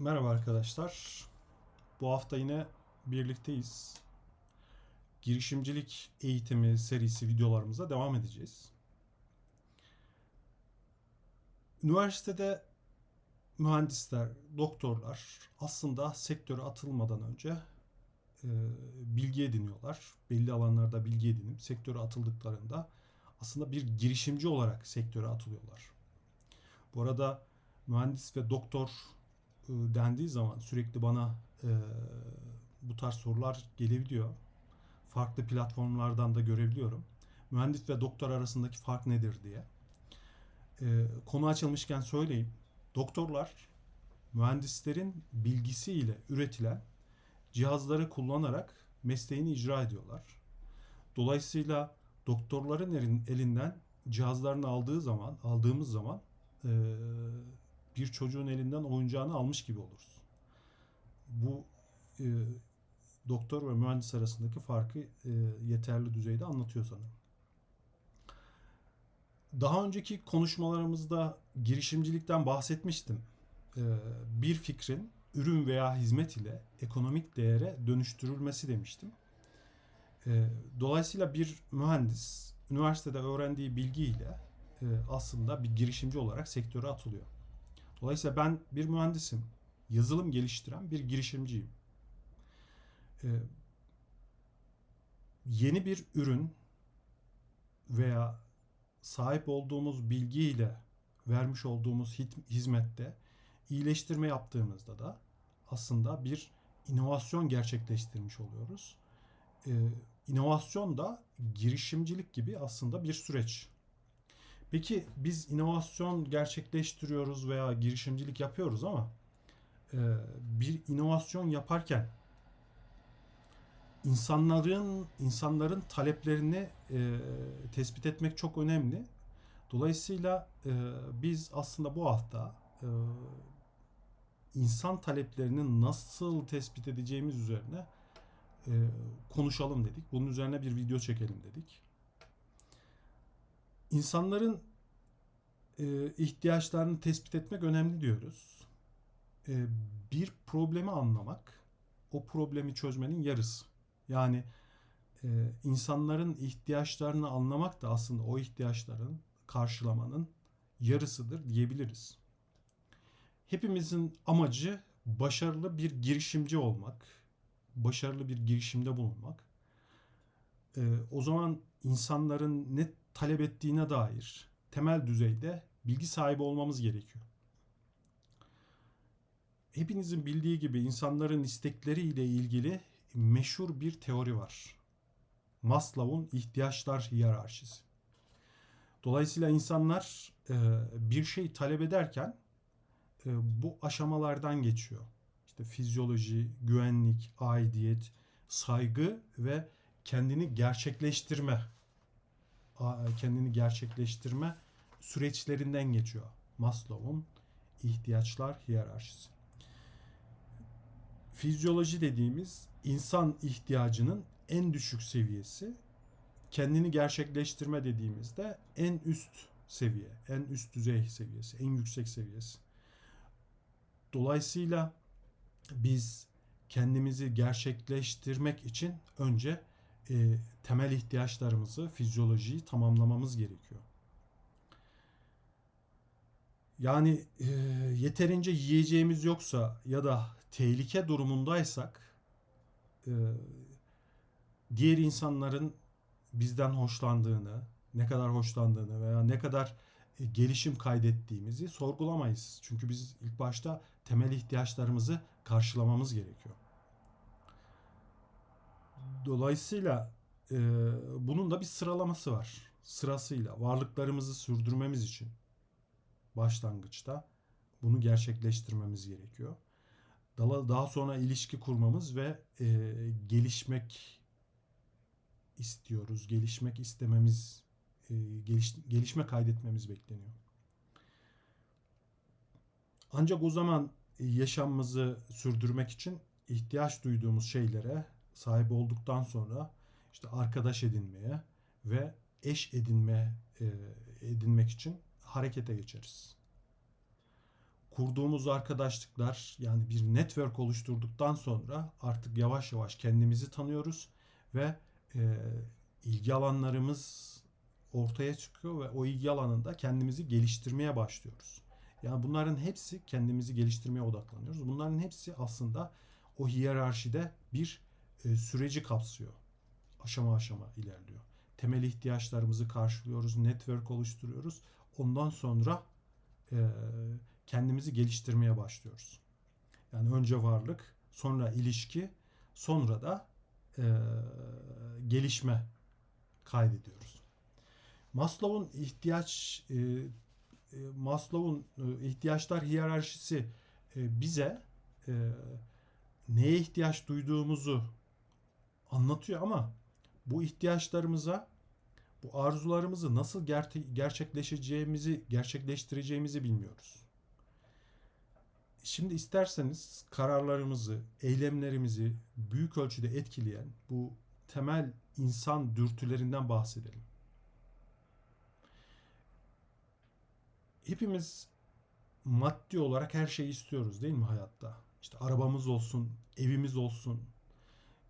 Merhaba arkadaşlar. Bu hafta yine birlikteyiz. Girişimcilik eğitimi serisi videolarımıza devam edeceğiz. Üniversitede mühendisler, doktorlar aslında sektöre atılmadan önce e, bilgi ediniyorlar. Belli alanlarda bilgi edinip sektöre atıldıklarında aslında bir girişimci olarak sektöre atılıyorlar. Bu arada mühendis ve doktor dendiği zaman sürekli bana e, bu tarz sorular gelebiliyor. Farklı platformlardan da görebiliyorum. Mühendis ve doktor arasındaki fark nedir diye. E, konu açılmışken söyleyeyim. Doktorlar mühendislerin bilgisiyle üretilen cihazları kullanarak mesleğini icra ediyorlar. Dolayısıyla doktorların elin- elinden cihazlarını aldığı zaman, aldığımız zaman e, bir çocuğun elinden oyuncağını almış gibi oluruz. Bu e, doktor ve mühendis arasındaki farkı e, yeterli düzeyde anlatıyor sanırım. Daha önceki konuşmalarımızda girişimcilikten bahsetmiştim. E, bir fikrin ürün veya hizmet ile ekonomik değere dönüştürülmesi demiştim. E, dolayısıyla bir mühendis üniversitede öğrendiği bilgiyle e, aslında bir girişimci olarak sektöre atılıyor. Dolayısıyla ben bir mühendisim. Yazılım geliştiren bir girişimciyim. Ee, yeni bir ürün veya sahip olduğumuz bilgiyle vermiş olduğumuz hizmette iyileştirme yaptığımızda da aslında bir inovasyon gerçekleştirmiş oluyoruz. Ee, inovasyon da girişimcilik gibi aslında bir süreç. Peki biz inovasyon gerçekleştiriyoruz veya girişimcilik yapıyoruz ama e, bir inovasyon yaparken insanların insanların taleplerini e, tespit etmek çok önemli. Dolayısıyla e, biz aslında bu hafta e, insan taleplerini nasıl tespit edeceğimiz üzerine e, konuşalım dedik. Bunun üzerine bir video çekelim dedik. İnsanların e, ihtiyaçlarını tespit etmek önemli diyoruz. E, bir problemi anlamak, o problemi çözmenin yarısı. Yani e, insanların ihtiyaçlarını anlamak da aslında o ihtiyaçların karşılamanın yarısıdır diyebiliriz. Hepimizin amacı başarılı bir girişimci olmak, başarılı bir girişimde bulunmak. E, o zaman insanların ne talep ettiğine dair temel düzeyde bilgi sahibi olmamız gerekiyor. Hepinizin bildiği gibi insanların istekleri ile ilgili meşhur bir teori var. Maslow'un ihtiyaçlar hiyerarşisi. Dolayısıyla insanlar e, bir şey talep ederken e, bu aşamalardan geçiyor. İşte fizyoloji, güvenlik, aidiyet, saygı ve kendini gerçekleştirme kendini gerçekleştirme süreçlerinden geçiyor. Maslow'un ihtiyaçlar hiyerarşisi. Fizyoloji dediğimiz insan ihtiyacının en düşük seviyesi, kendini gerçekleştirme dediğimizde en üst seviye, en üst düzey seviyesi, en yüksek seviyesi. Dolayısıyla biz kendimizi gerçekleştirmek için önce e, temel ihtiyaçlarımızı, fizyolojiyi tamamlamamız gerekiyor. Yani e, yeterince yiyeceğimiz yoksa ya da tehlike durumundaysak e, diğer insanların bizden hoşlandığını, ne kadar hoşlandığını veya ne kadar e, gelişim kaydettiğimizi sorgulamayız. Çünkü biz ilk başta temel ihtiyaçlarımızı karşılamamız gerekiyor. Dolayısıyla e, bunun da bir sıralaması var. Sırasıyla varlıklarımızı sürdürmemiz için başlangıçta bunu gerçekleştirmemiz gerekiyor. Daha, sonra ilişki kurmamız ve e, gelişmek istiyoruz. Gelişmek istememiz, e, geliş, gelişme kaydetmemiz bekleniyor. Ancak o zaman yaşamımızı sürdürmek için ihtiyaç duyduğumuz şeylere sahip olduktan sonra işte arkadaş edinmeye ve eş edinme e, edinmek için harekete geçeriz. kurduğumuz arkadaşlıklar yani bir network oluşturduktan sonra artık yavaş yavaş kendimizi tanıyoruz ve e, ilgi alanlarımız ortaya çıkıyor ve o ilgi alanında kendimizi geliştirmeye başlıyoruz. Yani bunların hepsi kendimizi geliştirmeye odaklanıyoruz. Bunların hepsi aslında o hiyerarşide bir e, süreci kapsıyor. Aşama aşama ilerliyor. Temel ihtiyaçlarımızı karşılıyoruz, network oluşturuyoruz. Ondan sonra e, kendimizi geliştirmeye başlıyoruz. Yani önce varlık, sonra ilişki, sonra da e, gelişme kaydediyoruz. Maslow'un ihtiyaç Maslow'un ihtiyaçlar hiyerarşisi bize neye ihtiyaç duyduğumuzu anlatıyor ama bu ihtiyaçlarımıza bu arzularımızı nasıl ger- gerçekleşeceğimizi gerçekleştireceğimizi bilmiyoruz. Şimdi isterseniz kararlarımızı, eylemlerimizi büyük ölçüde etkileyen bu temel insan dürtülerinden bahsedelim. Hepimiz maddi olarak her şeyi istiyoruz değil mi hayatta? İşte arabamız olsun, evimiz olsun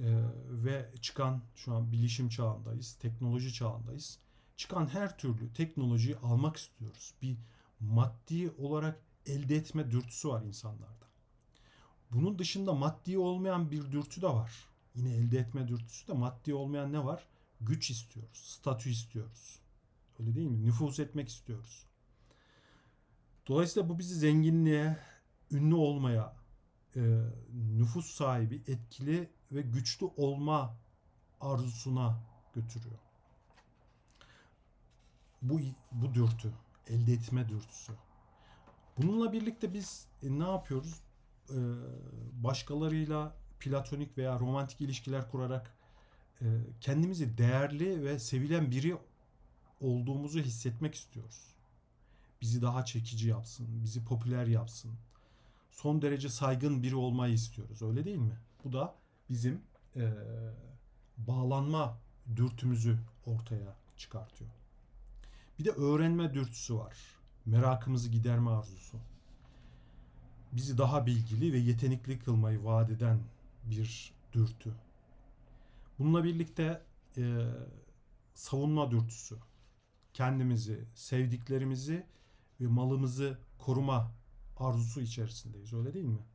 ee, ve çıkan şu an bilişim çağındayız, teknoloji çağındayız. Çıkan her türlü teknolojiyi almak istiyoruz. Bir maddi olarak elde etme dürtüsü var insanlarda. Bunun dışında maddi olmayan bir dürtü de var. Yine elde etme dürtüsü de maddi olmayan ne var? Güç istiyoruz, statü istiyoruz. Öyle değil mi? Nüfuz etmek istiyoruz. Dolayısıyla bu bizi zenginliğe, ünlü olmaya, e, nüfus sahibi, etkili ve güçlü olma arzusuna götürüyor. Bu bu dürtü, elde etme dürtüsü. Bununla birlikte biz e, ne yapıyoruz? E, başkalarıyla platonik veya romantik ilişkiler kurarak e, kendimizi değerli ve sevilen biri olduğumuzu hissetmek istiyoruz. Bizi daha çekici yapsın, bizi popüler yapsın. Son derece saygın biri olmayı istiyoruz. Öyle değil mi? Bu da bizim e, bağlanma dürtümüzü ortaya çıkartıyor. Bir de öğrenme dürtüsü var. Merakımızı giderme arzusu. Bizi daha bilgili ve yetenekli kılmayı vaat eden bir dürtü. Bununla birlikte e, savunma dürtüsü. Kendimizi, sevdiklerimizi ve malımızı koruma arzusu içerisindeyiz. Öyle değil mi?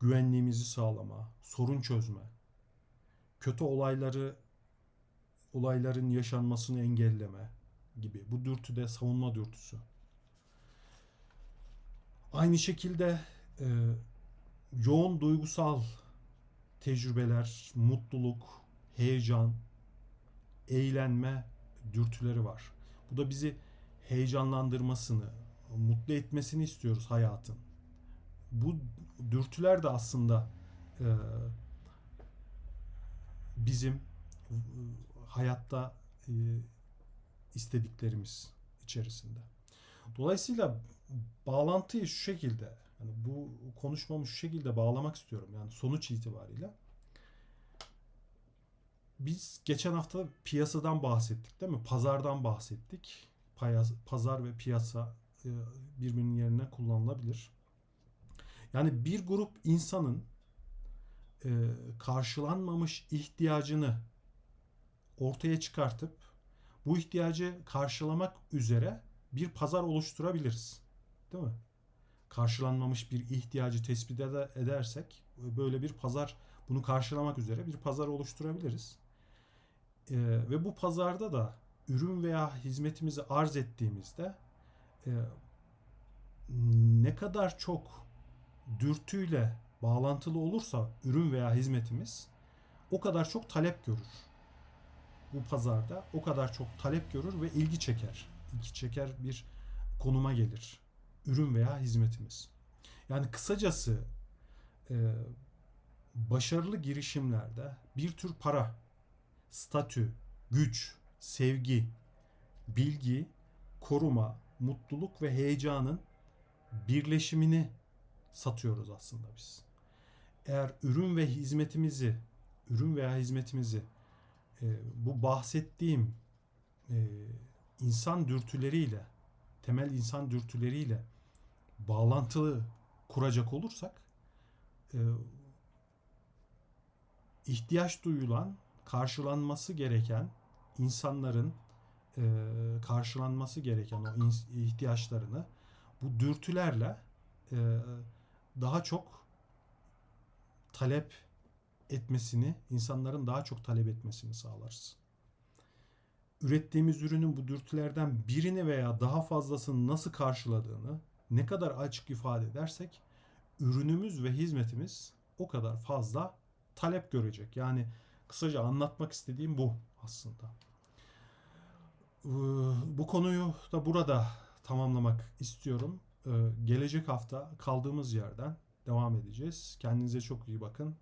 Güvenliğimizi sağlama, sorun çözme, kötü olayları olayların yaşanmasını engelleme gibi. Bu dürtü de savunma dürtüsü. Aynı şekilde e, yoğun duygusal tecrübeler, mutluluk, heyecan, eğlenme dürtüleri var. Bu da bizi heyecanlandırmasını, mutlu etmesini istiyoruz hayatın. Bu dürtüler de aslında e, bizim e, hayatta e, istediklerimiz içerisinde. Dolayısıyla bağlantıyı şu şekilde yani bu konuşmamı şu şekilde bağlamak istiyorum. Yani sonuç itibariyle biz geçen hafta piyasadan bahsettik değil mi? Pazardan bahsettik. Pazar ve piyasa birbirinin yerine kullanılabilir. Yani bir grup insanın e, karşılanmamış ihtiyacını ortaya çıkartıp bu ihtiyacı karşılamak üzere bir pazar oluşturabiliriz. Değil mi? Karşılanmamış bir ihtiyacı tespit edersek böyle bir pazar bunu karşılamak üzere bir pazar oluşturabiliriz. Ee, ve bu pazarda da ürün veya hizmetimizi arz ettiğimizde e, ne kadar çok dürtüyle bağlantılı olursa ürün veya hizmetimiz o kadar çok talep görür. Bu pazarda o kadar çok talep görür ve ilgi çeker. İlgi çeker bir konuma gelir. Ürün veya hizmetimiz. Yani kısacası e, başarılı girişimlerde bir tür para, statü, güç, sevgi, bilgi, koruma, mutluluk ve heyecanın birleşimini satıyoruz aslında biz. Eğer ürün ve hizmetimizi, ürün veya hizmetimizi e, bu bahsettiğim e, insan dürtüleriyle, temel insan dürtüleriyle bağlantılı kuracak olursak e, ihtiyaç duyulan, karşılanması gereken insanların e, karşılanması gereken o ihtiyaçlarını bu dürtülerle e, daha çok talep etmesini, insanların daha çok talep etmesini sağlarız. Ürettiğimiz ürünün bu dürtülerden birini veya daha fazlasını nasıl karşıladığını ne kadar açık ifade edersek ürünümüz ve hizmetimiz o kadar fazla talep görecek. Yani kısaca anlatmak istediğim bu aslında. Ee, Bu konuyu da burada tamamlamak istiyorum. Ee, Gelecek hafta kaldığımız yerden devam edeceğiz. Kendinize çok iyi bakın.